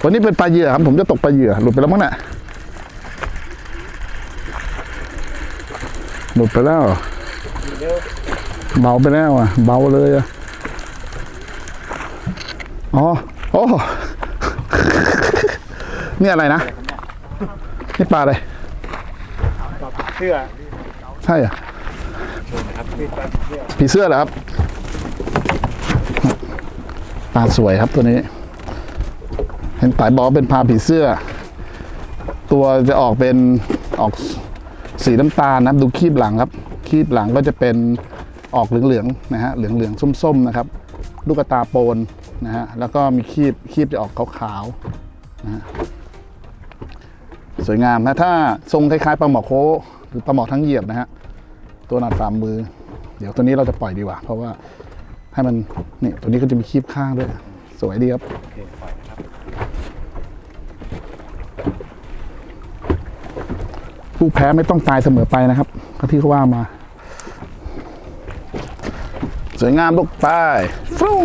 ตัวนี้เป็นปลาเหยื่อครับผมจะตกปลาเหยื่อหลุดไปแล้วมั้งน่ะหลุดไปแล้วเบาไปแล้วอะเบาเลยอะอ๋อโอ้นี่อะไรนะนี่ปลาอะไรเสื้อใช่อะผีเสื้อเหรอครับปลาสวยครับตัวนี้ เห็นตายบอกเป็นปลาผีเสื้อ ตัวจะออกเป็นออกสีน้ำตาลนะครับดูคีบหลังครับ คีบหลังก็จะเป็นออกเหลืองๆนะฮะเหลืองๆส้มๆนะครับ ลูกตาโปนนะฮะแล้วก็มีคีบคีบจะออกขาวๆนะฮะสวยงามนะถ้าทรงคล้ายๆปลาหมอโคหรือปลาหมอทั้งเหยียบนะฮะตัวหนาดฝ่ามือ เดี๋ยวตัวนี้เราจะปล่อยดีกว่า เพราะว่าให้มันนี่ตัวนี้ก็จะมีคีบข้างด้วย สวยดีครับ โอเคปล่อยนะครับ ผู้แพ้ไม่ต้องตายเสมอไปนะครับก็ที่เขาว่ามา สวยงามลูกไปฟรุ้ง